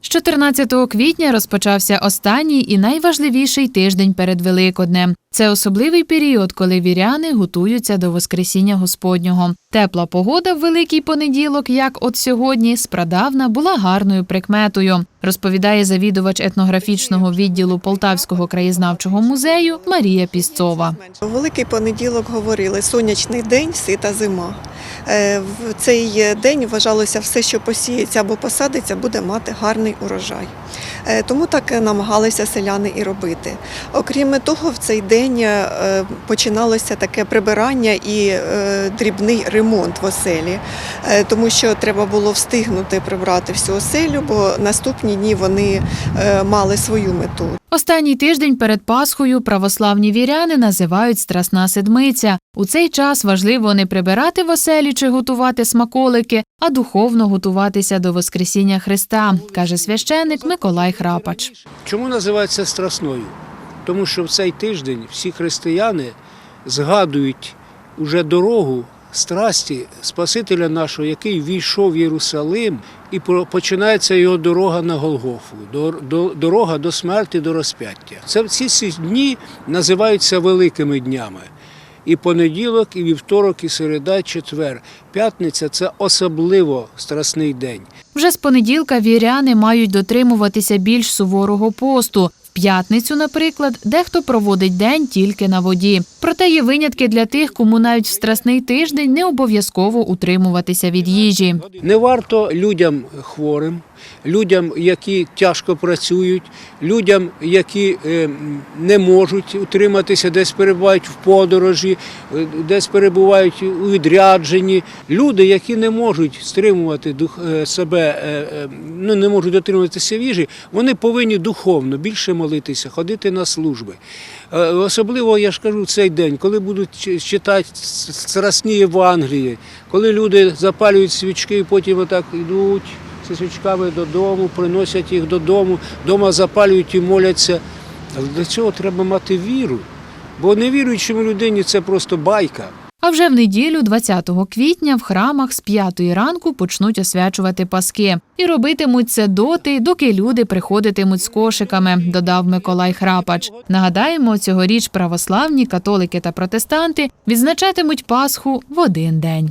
З 14 квітня розпочався останній і найважливіший тиждень перед Великоднем. Це особливий період, коли віряни готуються до Воскресіння Господнього. Тепла погода в великий понеділок, як от сьогодні, спрадавна була гарною прикметою, розповідає завідувач етнографічного відділу Полтавського краєзнавчого музею Марія Пісцова. Великий понеділок говорили сонячний день, сита зима. Е, В цей день вважалося все, що посіється або посадиться, буде мати гарний урожай. Е, Тому так намагалися селяни і робити. Окрім того, в цей день е, починалося таке прибирання і е, дрібний ремонт в оселі, Е, тому що треба було встигнути прибрати всю оселю, бо наступні дні вони е, мали свою мету. Останній тиждень перед Пасхою православні віряни називають Страсна Седмиця. У цей час важливо не прибирати в оселі чи готувати смаколики, а духовно готуватися до Воскресіння Христа, каже священник Миколай Храпач. Чому називається страсною? Тому що в цей тиждень всі християни згадують уже дорогу страсті Спасителя нашого, який війшов в Єрусалим, і починається його дорога на Голгофу, дорога до смерті, до розп'яття. Це ці дні називаються великими днями. І понеділок, і вівторок, і середа, і четвер. П'ятниця це особливо страсний день. Вже з понеділка віряни мають дотримуватися більш суворого посту. П'ятницю, наприклад, дехто проводить день тільки на воді. Проте є винятки для тих, кому навіть в страсний тиждень не обов'язково утримуватися від їжі. Не варто людям хворим, людям, які тяжко працюють, людям, які е, не можуть утриматися, десь перебувають в подорожі, е, десь перебувають у відрядженні. Люди, які не можуть стримувати е, себе, ну не можуть дотримуватися їжі, вони повинні духовно більше молитися, ходити на служби. Е, Особливо я ж кажу цей день, коли будуть читати страсні Євангелії, коли люди запалюють свічки і потім отак йдуть зі свічками додому, приносять їх додому, вдома запалюють і моляться. Але для цього треба мати віру. Бо невіруючому людині це просто байка. А вже в неділю, 20 квітня, в храмах з 5 ранку почнуть освячувати паски і робитимуть це доти, доки люди приходитимуть з кошиками, додав Миколай Храпач. Нагадаємо, цьогоріч православні, католики та протестанти відзначатимуть Пасху в один день.